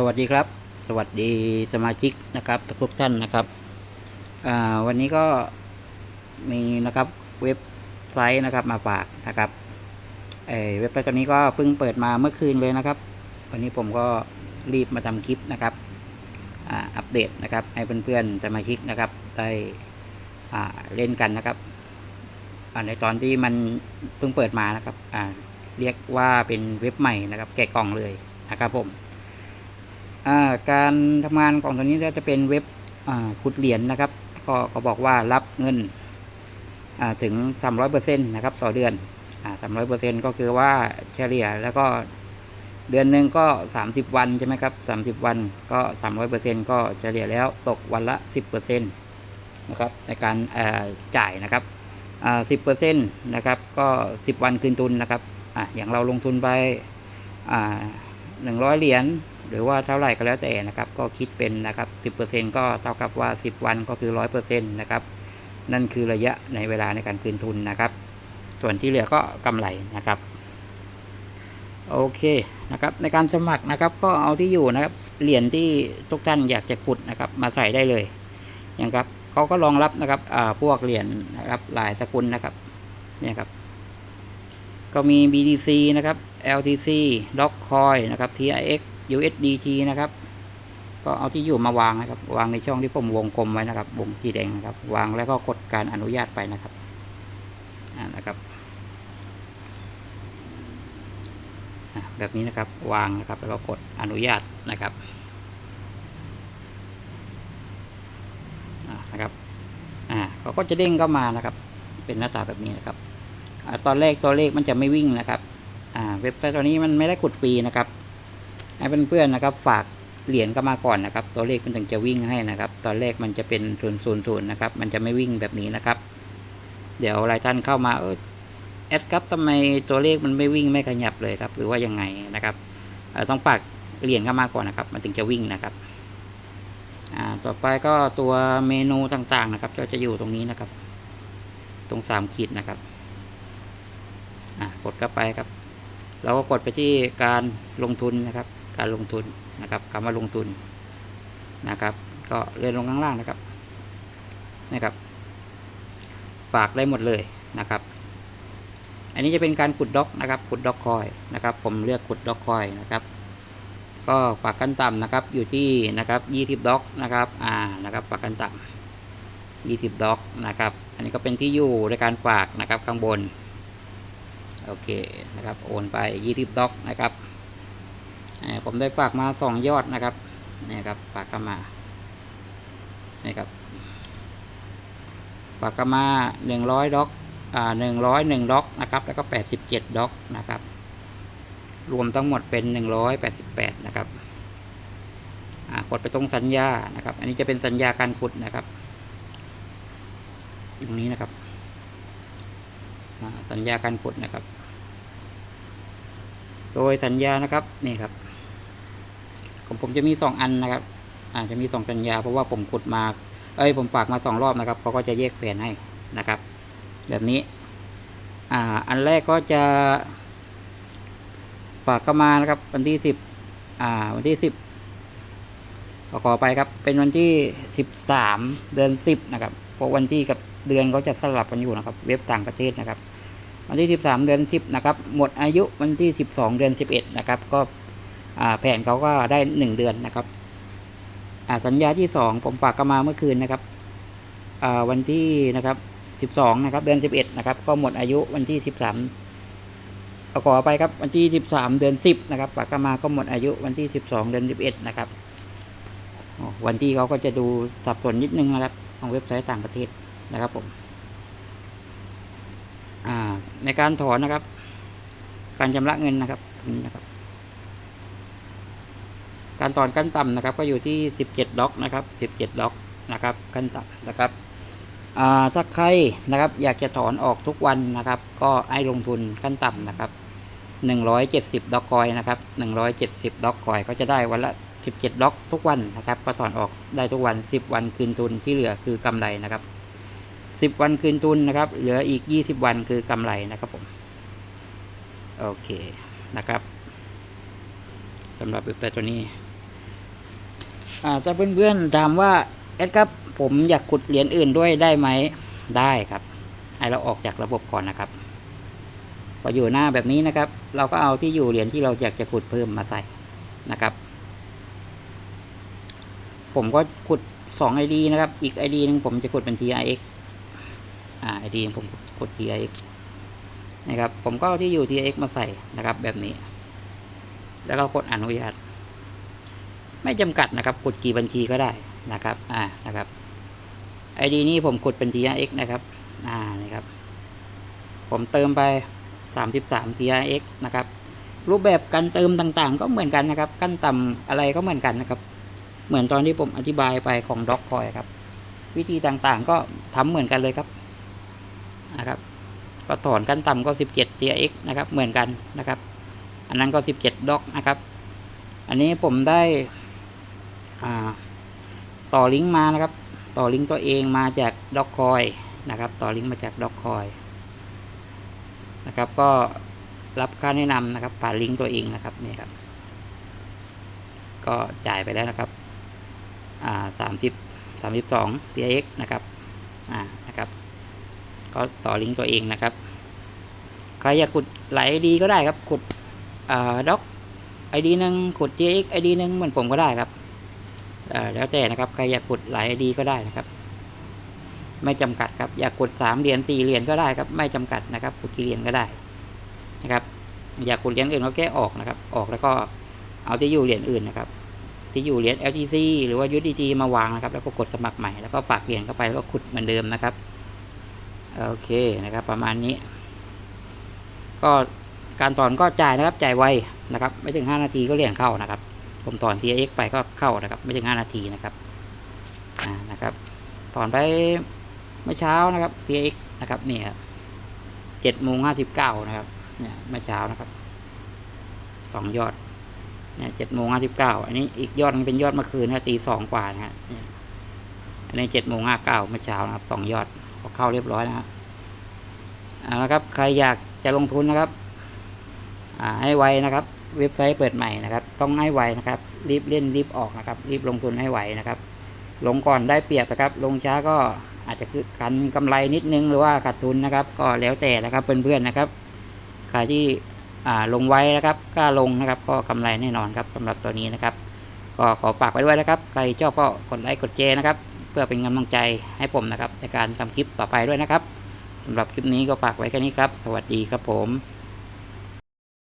สวัสดีครับ สวัสดีสมาชิกนะครับทุกท่านนะครับอ่าวันนี้ก็มีนะครับเว็บไซต์นะครับมาฝากนะครับเอ่อเว็บไซต์ตัวนี้ก็เพิ่งเปิดมาเมื่อคืนเลยนะครับ วันนี้ผมก็รีบมาทำคลิปนะครับอ่าอัปเดตนะครับ ให้เพื่อนๆสมาชิกนะครับได้อ่าเล่นกันนะครับอ่าในตอนที่มันเพิ่งเปิดมานะครับอ่าเรียกว่าเป็นเว็บใหม่นะครับ แกะกล่องเลยนะครับผม การทำงานของตัวนี้ก็จะเป็นเว็บขุดเหรียญนะครับก็บอกว่ารับเงินอ่าถึง 300%นะครับต่อเดือนอ300%ก็คือว่าเฉลี่ยแล้วก็เดือนหนึ่งก็ 30 วันใช่ไหมครับ 30 วันก็ 300%ก็เฉลี่ยแล้วตกวันละ 10%นะครับในการจ่ายนะครับอ่า10%นะครับก็ 10 วันคืนทุนนะครับออย่างเราลงทุนไปอ่า100เหรียญ หรือว่าเท่าไหร่ก็แล้วแต่นะครับ ก็คิดเป็นนะครับ10%ก็เท่ากับว่า 10 วันก็คือ 100%นะครับ นั่นคือระยะในเวลาในการคืนทุนนะครับ ส่วนที่เหลือก็กำไรนะครับโอเคนะครับในการสมัครนะครับก็เอาที่อยู่นะครับเหรียญที่ทุกท่านอยากจะขุดนะครับ มาใส่ได้เลยอย่างครับเขาก็รองรับนะครับอ่าพวกเหรียญนะครับหลายสกุลนะครับเนี่ยครับ ก็มี BTC นะครับ LTC dog coin นะครับ TRX USDT นะครับ ก็เอาที่อยู่มาวางนะครับ วางในช่องที่ผมวงกลมไว้นะครับ วงสีแดงนะครับ วางแล้วก็กดการอนุญาตไปนะครับอ่านะครับอะแบบนี้นะครับ วางนะครับ แล้วก็กดอนุญาตนะครับอ่านะครับอ่าเขาก็จะเด้งเข้ามานะครับ เป็นหน้าตาแบบนี้นะครับอ่าตอนแรกตัวเลขมันจะไม่วิ่งนะครับอ่าเว็บไซต์ตัวนี้มันไม่ได้กดฟรีนะครับ ให้เพื่อนๆนะครับ ฝากเหรียญเข้ามาก่อนนะครับ ตัวเลขมันถึงจะวิ่งให้นะครับ ตอนแรกมันจะเป็นศูนย์ศูนย์ศูนย์นะครับ มันจะไม่วิ่งแบบนี้นะครับ เดี๋ยวหลายท่านเข้ามาเออแอดครับทำไมตัวเลขมันไม่วิ่งไม่ขยับเลยครับ หรือว่ายังไงนะครับเออต้องฝากเหรียญเข้ามาก่อนนะครับ มันถึงจะวิ่งนะครับอ่าต่อไปก็ตัวเมนูต่างๆนะครับก็จะอยู่ตรงนี้นะครับ ตรงสามขีดนะครับอ่ากดเข้าไปครับ เราก็กดไปที่การลงทุนนะครับ การลงทุนนะครับคำว่าลงทุนนะครับ ก็เลื่อนลงข้างล่างนะครับนะครับ ฝากได้หมดเลยนะครับ อันนี้จะเป็นการขุดด็อกนะครับขุดด็อกคอยนะครับ ผมเลือกขุดด็อกคอยนะครับ ก็ฝากกันต่ำนะครับ อยู่ที่นะครับยี่สิบด็อกนะครับอ่านะครับฝากกันต่ำยี่สิบด็อกนะครับ อันนี้ก็เป็นที่อยู่ในการฝากนะครับข้างบนโอเคนะครับ โอนไปยี่สิบด็อกนะครับ ผมได้ฝากมาสองยอดนะครับนี่ครับฝากเข้ามานี่ครับฝากเข้ามาหนึ่งร้อยด็อกอ่าหนึ่งร้อยหนึ่งด็อกนะครับ แล้วก็แปดสิบเจ็ดด็อกนะครับ รวมทั้งหมดเป็นหนึ่งร้อยแปดสิบแปดนะครับอ่ากดไปตรงสัญญานะครับ อันนี้จะเป็นสัญญาการขุดนะครับตรงนี้นะครับสัญญาการขุดนะครับ โดยสัญญานะครับนี่ครับ ผมผมจะมีสองอันนะครับอาจจะมีสองสัญญาเพราะว่าผมขุดมา เอ้ยผมฝากมาสองรอบนะครับเขาก็จะแยกแผนให้นะครับ แบบนี้อ่าอันแรกก็จะฝากเข้ามานะครับวันที่สิบอ่าวันที่สิบขอขอไปครับเป็นวันที่สิบสามเดือนสิบนะครับเพราะวันที่กับเดือนเขาจะสลับกันอยู่นะครับ เว็บต่างประเทศนะครับ วันที่13เดือน10นะครับหมดอายุวันที่12เดือน11นะครับ ก็ แผนเขาก็ได้ 1 เดือนนะครับสัญญาที่ 2 ผมฝากกันมาเมื่อคืนนะครับวันที่นะครับ12นะครับเดือน 11นะครับก็หมดอายุวันที่ 13เอาขอไปครับวันที่ 13 เดือน 10นะครับฝากกันมาก็หมดอายุวันที่ 12 เดือน 11นะครับวันที่เขาก็จะดูสับสนนิดนึงนะครับ ของเว็บไซต์ต่างประเทศนะครับผมในการถอนนะครับ การชำระเงินนะครับตรงนี้นะครับ การถอนขั้นต่ำนะครับก็อยู่ที่สิบเจ็ดด็อกนะครับสิบเจ็ดด็อกนะครับขั้นต่ำนะครับอ่าถ้าใครนะครับอยากจะถอนออกทุกวันนะครับ ก็ให้ลงทุนขั้นต่ำนะครับหนึ่งร้อยเจ็ดสิบดอกคอยนะครับหนึ่งร้อยเจ็ดสิบดอกคอยก็จะได้วันละสิบเจ็ดด็อกทุกวันนะครับ ก็ถอนออกได้ทุกวันสิบวันคืนทุนที่เหลือคือกำไรนะครับสิบวันคืนทุนนะครับ เหลืออีกยี่สิบวันคือกำไรนะครับผมโอเคนะครับสำหรับเว็บไซต์ตัวนี้ ถ้าเพื่อนๆถามว่าแอดครับผมอยากขุดเหรียญอื่นด้วยได้ไหมได้ครับให้เราออกจากระบบก่อนนะครับพออยู่หน้าแบบนี้นะครับ เราก็เอาที่อยู่เหรียญที่เราอยากจะขุดเพิ่มมาใส่นะครับ ผมก็ขุดสองไอดีนะครับ อีกไอดีหนึ่งผมจะขุดเป็น TRX อ่าไอดีผมกด TRX นะครับ ผมก็เอาที่อยู่ TRX มาใส่นะครับ แบบนี้ แล้วก็กดอนุญาต ไม่จำกัดนะครับ กดกี่บัญชีก็ได้นะครับ อ่า นะครับไอดีนี้ผมกดเป็น TRX นะครับ อ่า นะครับ ผมเติมไป 33 TRX นะครับ รูปแบบการเติมต่างๆ ก็เหมือนกันนะครับ ขั้นต่ำอะไรก็เหมือนกันนะครับ เหมือนตอนที่ผมอธิบายไปของด็อกคอยครับ วิธีต่างๆ ก็ทำเหมือนกันเลยครับ นะครับก็ถอนขั้นต่ำก็ 17 TRX นะครับ เหมือนกันนะครับ อันนั้นก็ 17ด็อกนะครับ อันนี้ผมได้ ต่อลิงก์มานะครับ ต่อลิงก์ตัวเองมาจากด็อกคอยนะครับ ต่อลิงก์มาจากด็อกคอยนะครับ ก็รับค่าแนะนำนะครับ ผ่านลิงก์ตัวเองนะครับนี่ครับ ก็จ่ายไปแล้วนะครับอ่าสามสิบสามสิบสอง TX นะครับอ่านะครับ ก็ต่อลิงก์ตัวเองนะครับใครอยากขุดหลายดีก็ได้ครับขุดด็อกไอดีหนึ่งขุด TX ไอดีหนึ่งเหมือนผมก็ได้ครับ แล้วแต่นะครับใครอยากขุดหลายไอดีก็ได้นะครับ ไม่จำกัดครับอยากขุดสามเหรียญสี่เหรียญก็ได้ครับ ไม่จำกัดนะครับขุดกี่เหรียญก็ได้นะครับ อยากขุดเหรียญอื่นก็แก้ออกนะครับ ออกแล้วก็เอาที่อยู่เหรียญอื่นนะครับ ที่อยู่เหรียญ LTC หรือว่า USDT มาวางนะครับ แล้วก็กดสมัครใหม่แล้วก็ฝากเหรียญเข้าไปแล้วก็ขุดเหมือนเดิมนะครับโอเคนะครับ ประมาณนี้ ก็การถอนก็จ่ายนะครับจ่ายไวนะครับ ไม่ถึง 5 นาทีก็เหรียญเข้านะครับ ผมถอน TX ไปก็เข้านะครับ ไม่ถึง5นาทีนะครับอ่านะครับถอนไปเมื่อเช้านะครับ TX นะครับเนี่ครับเจ็ดโมงห้าสิบเก้านะครับ เนี่ยเมื่อเช้านะครับสองยอดเนี่ยเจ็ดโมงห้าสิบเก้าอันนี้อีกยอดนึงเป็นยอดเมื่อคืนนะตีสองกว่านะฮะอันนี้เจ็ดโมงห้าเก้าเมื่อเช้านะครับสองยอดก็เข้าเรียบร้อยนะฮะเอาละครับ ใครอยากจะลงทุนนะครับ อ่าให้ไวนะครับ เว็บไซต์เปิดใหม่นะครับ ต้องให้ไวนะครับ รีบเล่นรีบออกนะครับ รีบลงทุนให้ไวนะครับ ลงก่อนได้เปรียบนะครับ ลงช้าก็อาจจะคือกันกำไรนิดนึงหรือว่าขาดทุนนะครับ ก็แล้วแต่นะครับเพื่อนๆนะครับใครที่อ่าลงไว้นะครับกล้าลงนะครับ ก็กำไรแน่นอนครับสำหรับตัวนี้นะครับ ก็ขอฝากไว้ด้วยนะครับ ใครชอบก็กดไลค์กดแชร์นะครับ เพื่อเป็นกำลังใจให้ผมนะครับ ในการทำคลิปต่อไปด้วยนะครับสำหรับคลิปนี้ก็ฝากไว้แค่นี้ครับ สวัสดีครับผม